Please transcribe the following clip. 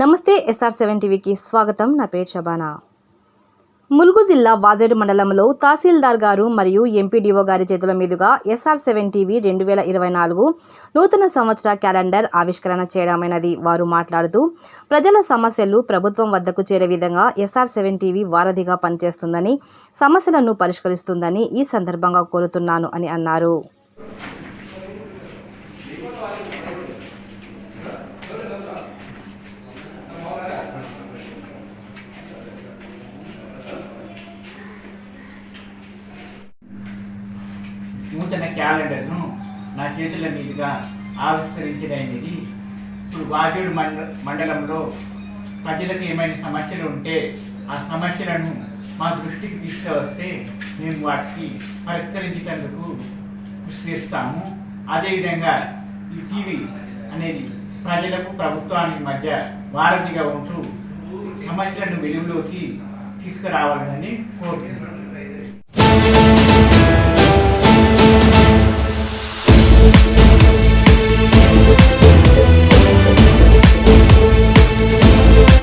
నమస్తే SR seven టీవీకి స్వాగతం. నా పేరు షబానా. ములుగు జిల్లా వాజేడు మండలంలో తహసీల్దార్ గారు మరియు ఎంపీడీఓ గారి చేతుల మీదుగా ఎస్ఆర్ సెవెన్ టీవీ రెండు వేల ఇరవై నాలుగు నూతన సంవత్సర క్యాలెండర్ ఆవిష్కరణ చేయడమైనది. వారు మాట్లాడుతూ ప్రజల సమస్యలు ప్రభుత్వం వద్దకు చేరే విధంగా ఎస్ఆర్ సెవెన్ టీవీ వారధిగా పనిచేస్తుందని సమస్యలను పరిష్కరిస్తుందని ఈ సందర్భంగా కోరుతున్నాను అని అన్నారు. నూతన క్యాలెండర్ను నా చేతుల మీదుగా ఆవిష్కరించడైనది ఇప్పుడు వాజేడు మండ మండలంలో ప్రజలకు ఏమైనా సమస్యలు ఉంటే ఆ సమస్యలను మా దృష్టికి తీసుకువస్తే మేము వాటికి పరిష్కరించేటందుకు కృషి చేస్తాము. అదేవిధంగా ఈ టీవీ అనేది ప్రజలకు ప్రభుత్వానికి మధ్య వారధిగా ఉంటూ సమస్యలను వెలుగులోకి తీసుకురావాలని కోరుతున్నాను.